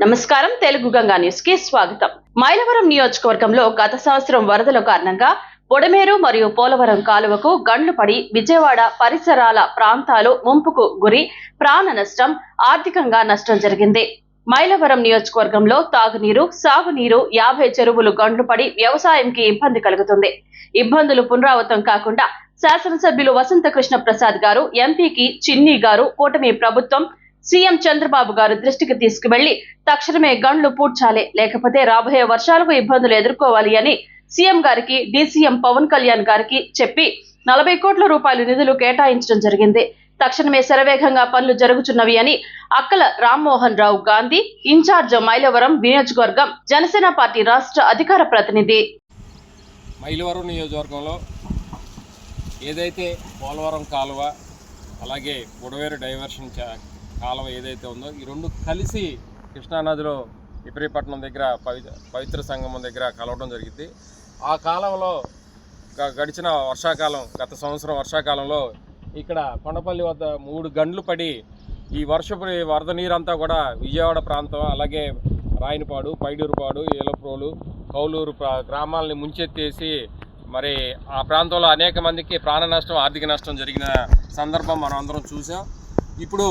నమస్కారం తెలుగు గంగా న్యూస్కి స్వాగతం. మైలవరం నియోజకవర్గంలో గత సంవత్సరం వరదల కారణంగా బొడమేరు మరియు పోలవరం కాలువకు గండ్లు పడి విజయవాడ పరిసరాల ప్రాంతాలు ముంపుకు గురి ప్రాణ నష్టం ఆర్థికంగా నష్టం జరిగింది. మైలవరం నియోజకవర్గంలో తాగునీరు సాగునీరు యాభై చెరువులు గండ్లు పడి వ్యవసాయంకి ఇబ్బంది కలుగుతుంది. ఇబ్బందులు పునరావృతం కాకుండా శాసనసభ్యులు వసంత కృష్ణ ప్రసాద్ గారు ఎంపీకి చిన్ని గారు కూటమి ప్రభుత్వం సీఎం చంద్రబాబు గారు దృష్టికి తీసుకువెళ్ళి తక్షణమే గండ్లు పూడ్చాలి. లేకపోతే రాబోయే వర్షాలకు ఇబ్బందులు ఎదుర్కోవాలి అని సీఎం గారికి డీసీఎం పవన్ కళ్యాణ్ గారికి చెప్పి నలభై కోట్ల రూపాయల నిధులు కేటాయించడం జరిగింది. తక్షణమే శరవేగంగా పనులు జరుగుతున్నవి అని అక్కల రామ్మోహన్ రావు గాంధీ ఇన్ఛార్జ్ మైలవరం నియోజకవర్గం జనసేన పార్టీ రాష్ట్ర అధికార ప్రతినిధి. మైలవరం నియోజకవర్గంలో ఏదైతే పోలవరం కాలువ అలాగే బుడవేరు డైవర్షన్ కాలం కాలువ ఏదైతే ఉందో ఈ రెండు కలిసి కృష్ణానదిలో విపరీపట్నం దగ్గర పవి పవిత్ర సంగమం దగ్గర కలవడం జరిగింది. ఆ కాలంలో గడిచిన వర్షాకాలం గత సంవత్సరం వర్షాకాలంలో ఇక్కడ కొండపల్లి వద్ద మూడు గండ్లు పడి ఈ వర్షపు వరద నీరంతా కూడా విజయవాడ ప్రాంతం అలాగే రాయనిపాడు పైడూరుపాడు ఏలప్రోలు కౌలూరు ప్రా- గ్రామాలని ముంచెత్తేసి మరి ఆ ప్రాంతంలో అనేక మందికి ప్రాణ నష్టం ఆర్థిక నష్టం జరిగిన సందర్భం మనం అందరం చూసాం. ఇప్పుడు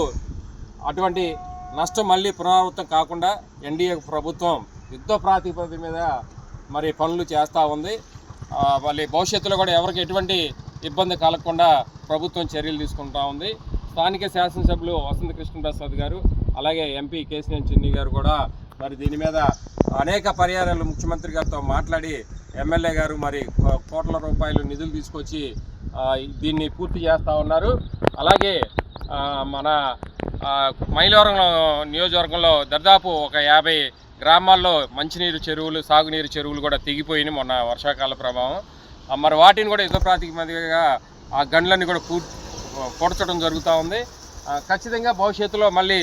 అటువంటి నష్టం మళ్ళీ పునరావృతం కాకుండా ఎన్డీఏ ప్రభుత్వం యుద్ధ ప్రాతిపదిక మీద మరి పనులు చేస్తూ ఉంది. మళ్ళీ భవిష్యత్తులో కూడా ఎవరికి ఎటువంటి ఇబ్బంది కలగకుండా ప్రభుత్వం చర్యలు తీసుకుంటా ఉంది. స్థానిక శాసనసభ్యులు వసంత కృష్ణప్రసాద్ గారు అలాగే ఎంపీ కేసీఎన్ చిన్ని గారు కూడా మరి దీని మీద అనేక పర్యాయాలు ముఖ్యమంత్రి గారితో మాట్లాడి ఎమ్మెల్యే గారు మరి కోట్ల రూపాయలు నిధులు తీసుకొచ్చి దీన్ని పూర్తి చేస్తూ ఉన్నారు. అలాగే మన ఆ, మైలవరం నియోజకవర్గంలో దాదాపు ఒక యాభై గ్రామాల్లో మంచినీరు చెరువులు సాగునీరు చెరువులు కూడా తెగిపోయినాయి మొన్న వర్షాకాల ప్రభావం. మరి వాటిని కూడా యుద్ధ ప్రాతిపదికగా ఆ గండ్లన్నీ కూడా పూర్ పూడ్చడం జరుగుతూ ఉంది. ఖచ్చితంగా భవిష్యత్తులో మళ్ళీ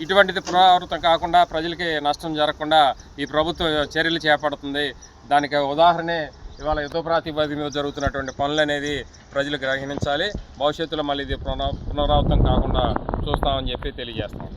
ఇటువంటిది పునరావృతం కాకుండా ప్రజలకి నష్టం జరగకుండా ఈ ప్రభుత్వం చర్యలు చేపడుతుంది. దానికి ఉదాహరణే ఇవాళ యుద్ధ ప్రాతిపదిక మీద జరుగుతున్నటువంటి పనులు అనేది ప్రజలు గ్రహించాలి. భవిష్యత్తులో మళ్ళీ ఇది పునరావృతం కాకుండా చూస్తామని చెప్పి తెలియజేస్తాం